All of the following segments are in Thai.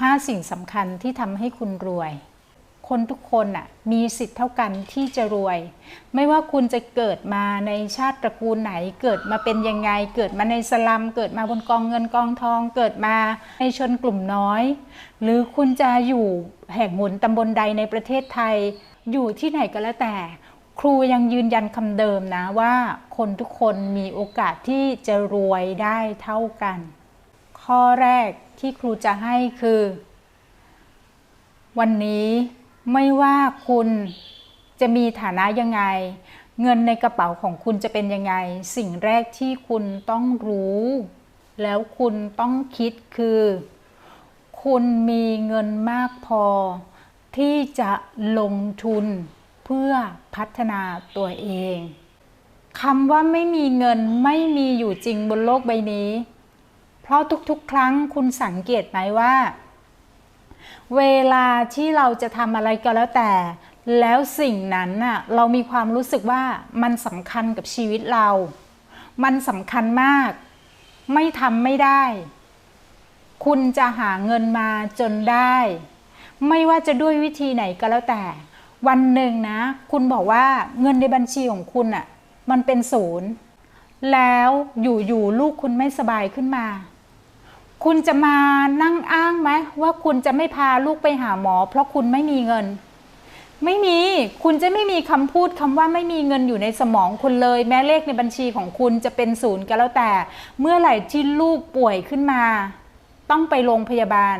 5สิ่งสำคัญที่ทำให้คุณรวย คนทุกคนน่ะมีสิทธิ์เท่ากันที่จะรวย ไม่ว่าคุณจะเกิดมาในชาติตระกูลไหน เกิดมาเป็นยังไง เกิดมาในสลัม เกิดมาบนกองเงินกองทอง เกิดมาในชนกลุ่มน้อย หรือคุณจะอยู่แห่งหนตำบลใดในประเทศไทย อยู่ที่ไหนก็แล้วแต่ ครูยังยืนยันคำเดิมนะว่าคนทุกคนมีโอกาสที่จะรวยได้เท่ากัน ข้อแรก ที่ครูจะให้คือ วันนี้ไม่ว่าคุณจะมีฐานะยังไง เงินในกระเป๋าของคุณจะเป็นยังไง สิ่งแรกที่คุณต้องรู้ แล้วคุณต้องคิดคือ คุณมีเงินมากพอ ที่จะลงทุนเพื่อพัฒนาตัวเองคำว่าไม่มีเงินไม่มีอยู่จริงบนโลกใบนี้ เพราะทุกๆ ครั้งคุณสังเกตไหมว่า เวลาที่เราจะทำอะไรก็แล้วแต่ แล้วสิ่งนั้นน่ะเรามีความรู้สึกว่ามันสำคัญกับชีวิตเรา มันสำคัญมาก ไม่ทำไม่ได้ คุณจะหาเงินมาจนได้ ไม่ว่าจะด้วยวิธีไหนก็แล้วแต่ วันหนึ่งนะ คุณบอกว่าเงินในบัญชีของคุณอะมันเป็นศูนย์แล้วอยู่ๆลูกคุณไม่สบายขึ้นมา คุณจะมานั่งอ้างไหมว่าคุณจะไม่พาลูกไปหาหมอ เพราะคุณไม่มีเงิน ไม่มีคุณจะไม่มีคำพูดคำว่าไม่มีเงินอยู่ในสมองคุณเลย แม้เลขในบัญชีของคุณจะเป็นศูนย์ก็แล้วแต่ เมื่อไหร่ที่ลูกป่วยขึ้นมา ต้องไปโรงพยาบาล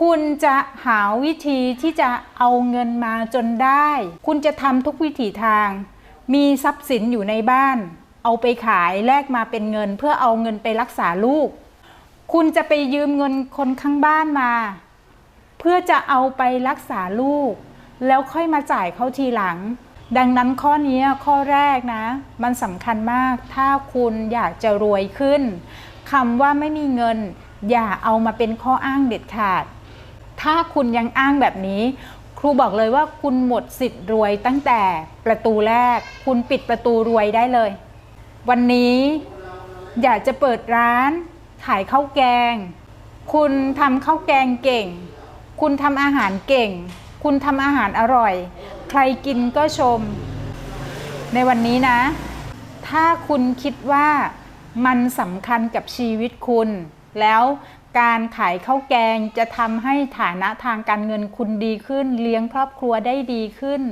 คุณจะหาวิธีที่จะเอาเงินมาจนได้ คุณจะทำทุกวิถีทาง มีทรัพย์สินอยู่ในบ้าน เอาไปขายแลกมาเป็นเงิน เพื่อเอาเงินไปรักษาลูก คุณจะไปยืมเงินคนข้างบ้านมา เพื่อจะเอาไปรักษาลูก แล้วค่อยมาจ่ายเขาทีหลัง ดังนั้นข้อนี้ข้อแรกนะ มันสำคัญมากถ้าคุณอยากจะรวยขึ้นคำว่าไม่มีเงิน อย่าเอามาเป็นข้ออ้างเด็ดขาด ถ้าคุณยังอ้างแบบนี้ ครูบอกเลยว่าคุณหมดสิทธิ์รวยตั้งแต่ประตูแรก คุณปิดประตูรวยได้เลย วันนี้อยากจะเปิดร้าน ขายข้าวแกง คุณทำข้าวแกงเก่ง คุณทำอาหารเก่ง คุณทำอาหารอร่อย ใครกินก็ชม ในวันนี้นะ ถ้าคุณคิดว่ามันสำคัญกับชีวิตคุณ แล้วการขายข้าวแกงจะทำให้ฐานะทางการเงินคุณดีขึ้น เลี้ยงครอบครัวได้ดีขึ้น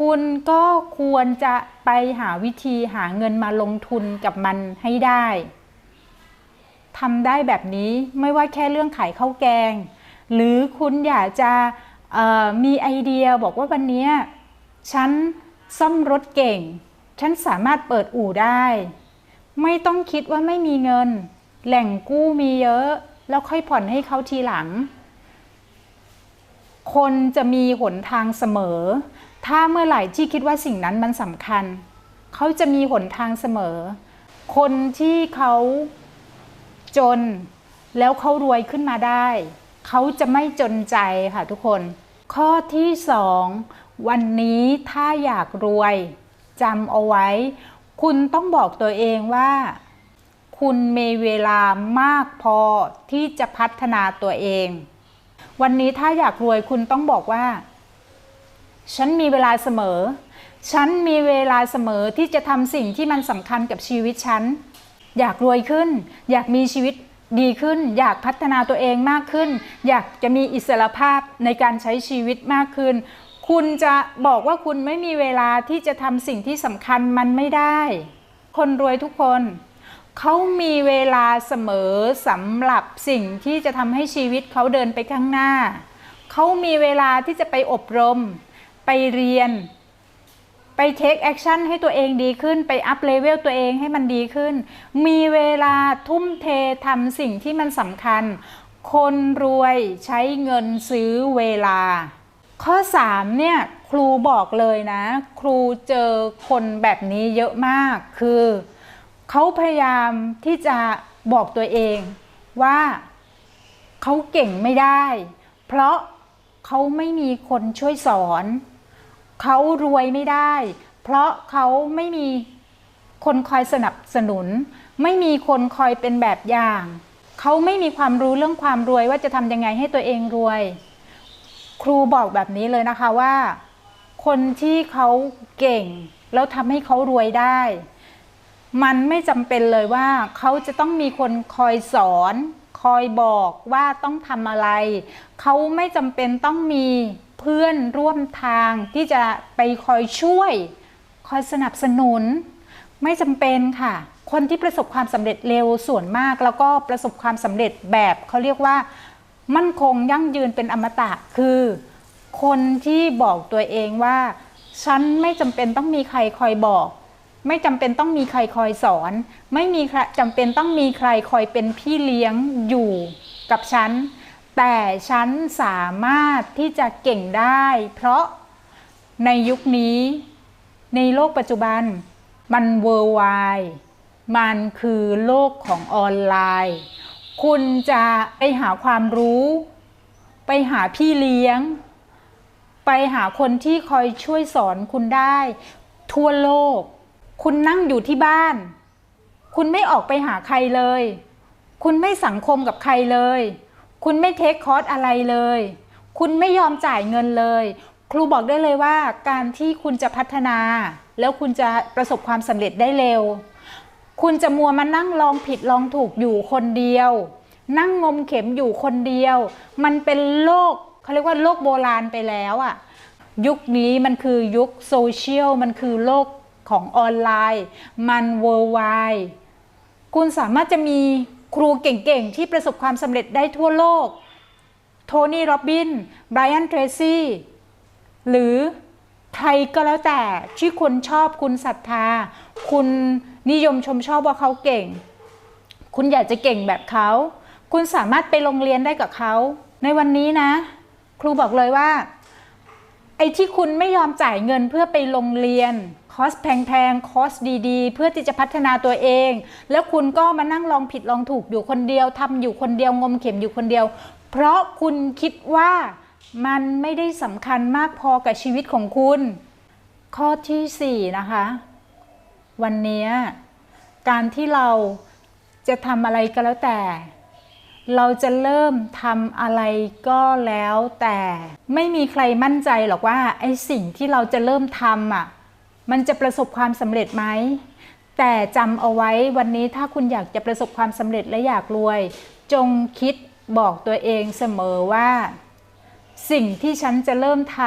คุณก็ควรจะไปหาวิธีหาเงินมาลงทุนกับมันให้ได้ ทำได้แบบนี้ไม่ว่าแค่เรื่องขายข้าวแกง หรือคุณอยากจะมีไอเดียบอกว่าวันนี้ฉันซ่อมรถเก่ง ฉันสามารถเปิดอู่ได้ ไม่ต้องคิดว่าไม่มีเงิน แหล่งกู้มีเยอะ แล้วค่อยผ่อนให้เขาทีหลัง คนจะมีหนทางเสมอ ถ้าเมื่อไหร่ที่คิดว่าสิ่งนั้นมันสำคัญ เขาจะมีหนทางเสมอ คนที่เขา จน แล้วเขารวยขึ้นมาได้ เขาจะไม่จนใจค่ะทุกคน ข้อที่สองวันนี้ถ้าอยากรวยจำเอาไว้ คุณต้องบอกตัวเองว่า คุณมีเวลามากพอที่จะพัฒนาตัวเอง วันนี้ถ้าอยากรวยคุณต้องบอกว่า ฉันมีเวลาเสมอ ฉันมีเวลาเสมอที่จะทำสิ่งที่มันสำคัญกับชีวิตฉัน อยากรวยขึ้น อยากมีชีวิตดีขึ้น อยากพัฒนาตัวเองมากขึ้น อยากจะมีอิสรภาพในการใช้ชีวิตมากขึ้น คุณจะบอกว่าคุณไม่มีเวลาที่จะทำสิ่งที่สำคัญมันไม่ได้ คนรวยทุกคนเขามีเวลาเสมอสำหรับสิ่งที่จะทำให้ชีวิตเขาเดินไปข้างหน้า เขามีเวลาที่จะไปอบรม ไปเรียน ไปเทคแอคชั่นให้ตัวเองดีขึ้นไปอัพเลเวลตัวเองให้มันดีขึ้น มีเวลาทุ่มเททำสิ่งที่มันสำคัญ คนรวยใช้เงินซื้อเวลา ข้อ 3 เนี่ยครูบอกเลยนะ ครูเจอคนแบบนี้เยอะมากคือเขาพยายามที่จะบอกตัวเองว่าเขาเก่งไม่ได้ เพราะเขาไม่มีคนช่วยสอน เขารวยไม่ได้ เพราะเขาไม่มีคนคอยสนับสนุน ไม่มีคนคอยเป็นแบบอย่าง เขาไม่มีความรู้เรื่องความรวยว่าจะทำยังไงให้ตัวเองรวย ครูบอกแบบนี้เลยนะคะว่า คนที่เขาเก่ง แล้วทำให้เขารวยได้ มันไม่จำเป็นเลยว่าเขาจะต้องมีคนคอยสอนคอยบอกว่าต้องทำอะไร เขาไม่จำเป็นต้องมี เพื่อนร่วมทางที่จะไปคอยช่วย คอยสนับสนุน ไม่จำเป็นค่ะ คนที่ประสบความสำเร็จเร็วส่วนมาก แล้วก็ประสบความสำเร็จแบบเขาเรียกว่า มั่นคงยั่งยืนเป็นอมตะคือ คนที่บอกตัวเองว่า ฉันไม่จำเป็นต้องมีใครคอยบอกไม่จำเป็นต้องมีใครคอยสอน ไม่มีใครจำเป็นต้องมีใครคอยเป็นพี่เลี้ยงอยู่กับฉัน แต่ฉันสามารถที่จะเก่งได้ เพราะในยุคนี้ ในโลกปัจจุบัน มันเวอร์ไวมันคือโลกของออนไลน์ คุณจะไปหาความรู้ ไปหาพี่เลี้ยง ไปหาคนที่คอยช่วยสอนคุณได้ ทั่วโลก คุณนั่งอยู่ที่บ้าน คุณไม่ออกไปหาใครเลย คุณไม่สังคมกับใครเลย คุณไม่เทคคอร์สอะไรเลย คุณไม่ยอมจ่ายเงินเลย ครูบอกได้เลยว่าการที่คุณจะพัฒนา แล้วคุณจะประสบความสำเร็จได้เร็ว คุณจะมัวมานั่งลองผิดลองถูกอยู่คนเดียว นั่งงมเข็มอยู่คนเดียว มันเป็นโลกเขาเรียกว่าโลกโบราณไปแล้วอะยุคนี้มันคือยุคโซเชียลมันคือโลกของออนไลน์ มันเวอร์ไวคุณสามารถจะมี ครูเก่งๆ ที่ประสบความสำเร็จได้ทั่วโลก โทนี่ โรบบิน ไบรอัน เทรซี่ หรือใครก็แล้วแต่ที่คุณชอบคุณศรัทธา คุณนิยมชมชอบว่าเขาเก่ง คุณอยากจะเก่งแบบเขา คุณสามารถไปโรงเรียนได้กับเขา ในวันนี้นะ ครูบอกเลยว่า ไอ้ที่คุณไม่ยอมจ่ายเงินเพื่อไปโรงเรียน คอร์สแพงๆ คอร์สดีๆ เพื่อที่จะพัฒนาตัวเอง แล้วคุณก็มานั่งลองผิดลองถูกอยู่คนเดียวทำอยู่คนเดียวงมเข็มอยู่คนเดียว เพราะคุณคิดว่ามันไม่ได้สำคัญมากพอกับชีวิตของคุณ ข้อที่4นะคะ วันนี้การที่เราจะทำอะไรก็แล้วแต่ เราจะเริ่มทำอะไรก็แล้วแต่ ไม่มีใครมั่นใจหรอกว่าไอ้สิ่งที่เราจะเริ่มทำอะ มันจะประสบความสำเร็จไหมแต่จำเอาไว้วันนี้ถ้าคุณอยากจะประสบความสำเร็จและอยากรวย จงคิดบอกตัวเองเสมอว่า สิ่งที่ฉันจะเริ่มท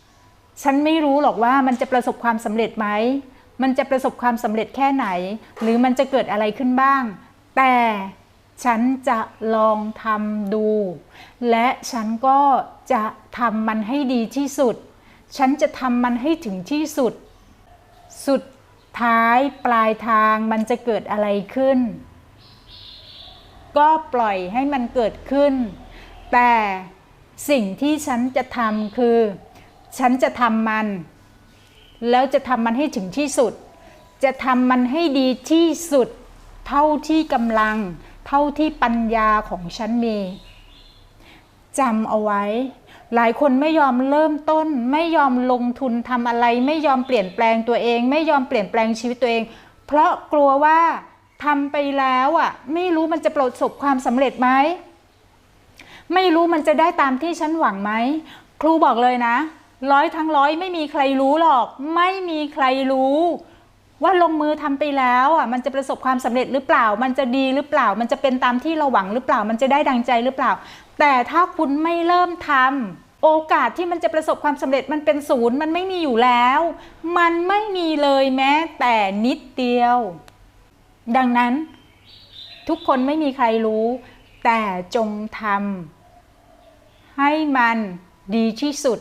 ำฉันไม่รู้หรอกว่ามันจะประสบความสำเร็จไหมมันจะประสบความสำเร็จแค่ไหน หรือมันจะเกิดอะไรขึ้นบ้าง แต่ฉันจะลองทำดู และฉันก็จะทำมันให้ดีที่สุด ฉันจะทำมันให้ถึงที่สุด สุดท้ายปลายทางมันจะเกิดอะไรขึ้น ก็ปล่อยให้มันเกิดขึ้น แต่สิ่งที่ฉันจะทำคือ ฉันจะทำมัน แล้วจะทำมันให้ถึงที่สุด จะทำมันให้ดีที่สุด เท่าที่กำลัง เท่าที่ปัญญาของฉันมีจำเอาไว้ หลายคนไม่ยอมเริ่มต้น ไม่ยอมลงทุนทำอะไร ไม่ยอมเปลี่ยนแปลงตัวเอง ไม่ยอมเปลี่ยนแปลงชีวิตตัวเอง เพราะกลัวว่าทำไปแล้วอะ ไม่รู้มันจะประสบความสำเร็จไหมไม่รู้มันจะได้ตามที่ฉันหวังไหมครูบอกเลยนะ ร้อยทั้งร้อยไม่มีใครรู้หรอก ไม่มีใครรู้ ว่าลงมือทำไปแล้วอะมันจะประสบความสำเร็จหรือเปล่า มันจะดีหรือเปล่า มันจะเป็นตามที่เราหวังหรือเปล่า มันจะได้ดังใจหรือเปล่า แต่ถ้าคุณไม่เริ่มทำโอกาสที่มันจะประสบความสำเร็จมันเป็นศูนย์มันไม่มีอยู่แล้ว มันไม่มีเลยแม้แต่นิดเดียว ดังนั้นทุกคนไม่มีใครรู้ แต่จงทำให้มันดีที่สุด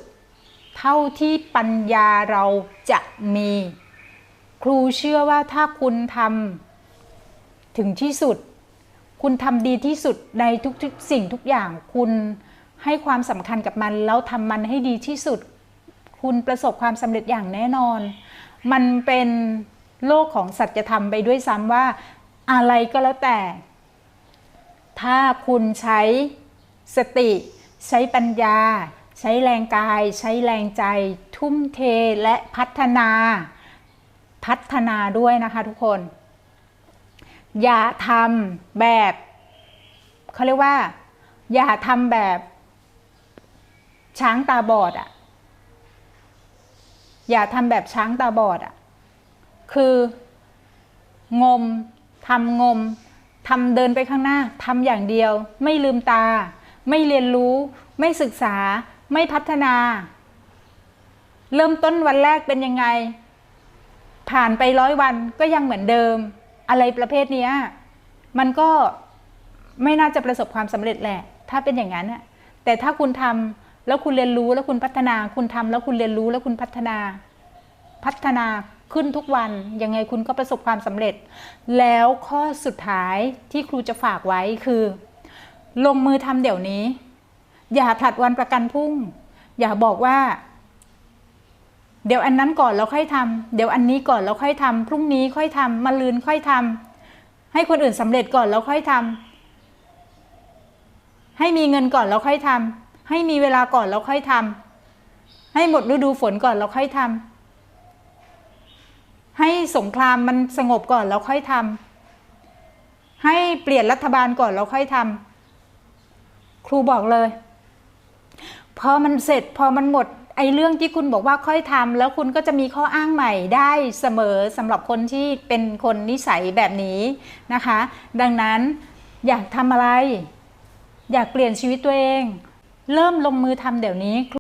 เท่าที่ปัญญาเราจะมี ครูเชื่อว่าถ้าคุณทำถึงที่สุด คุณทำดีที่สุดในทุกๆสิ่งทุกอย่าง คุณให้ความสำคัญกับมัน แล้วทำมันให้ดีที่สุด คุณประสบความสำเร็จอย่างแน่นอน มันเป็นโลกของสัจธรรมไปด้วยซ้ำว่าอะไรก็แล้วแต่ ถ้าคุณใช้สติ ใช้ปัญญา ใช้แรงกาย ใช้แรงใจ ทุ่มเทและพัฒนา พัฒนาด้วยนะคะทุกคน อย่าทำแบบเขาเรียกว่า อย่าทำแบบ ช้างตาบอดอะ่ะ อย่าทำแบบช้างตาบอดอะ่ะ คืองมทำงมทำเดินไปข้างหน้าทำอย่างเดียว ไม่ลืมตา ไม่เรียนรู้ ไม่ศึกษา ไม่พัฒนา เริ่มต้นวันแรกเป็นยังไง ผ่านไปร้อยวันก็ยังเหมือนเดิม อะไรประเภทเนี้ยมันก็ไม่น่าจะประสบความสำเร็จแหละ ถ้าเป็นอย่างนั้นอะแต่ถ้าคุณทำแล้วคุณเรียนรู้แล้วคุณพัฒนา คุณทำแล้วคุณเรียนรู้แล้วคุณพัฒนา พัฒนาขึ้นทุกวันยังไงคุณก็ประสบความสำเร็จ แล้วข้อสุดท้ายที่ครูจะฝากไว้คือ ลงมือทำเดี๋ยวนี้ อย่าผลัดวันประกันพรุ่ง อย่าบอกว่า เดี๋ยวอันนั้นก่อนแล้วค่อยทำเดี๋ยวอันนี้ก่อนแล้วค่อยทำพรุ่งนี้ค่อยทำมะลืนค่อยทำให้คนอื่นสำเร็จก่อนแล้วค่อยทำให้มีเงินก่อนแล้วค่อยทำให้มีเวลาก่อนแล้วค่อยทำให้หมดฤดูฝนก่อนแล้วค่อยทำให้สงครามมันสงบก่อนแล้วค่อยทำให้เปลี่ยนรัฐบาลก่อนแล้วค่อยทำครูบอกเลย พอมันเสร็จพอมันหมด อ้เรื่องที่คุณบอกว่าค่อยทำแล้วคุณก็จะมีข้ออ้างใหม่ได้เสมอสำหรับคนที่เป็นคนนิสัยแบบนี้นะคะ ดังนั้นอยากทำอะไร อยากเปลี่ยนชีวิตตัวเอง เริ่มลงมือทำเดี๋ยวนี้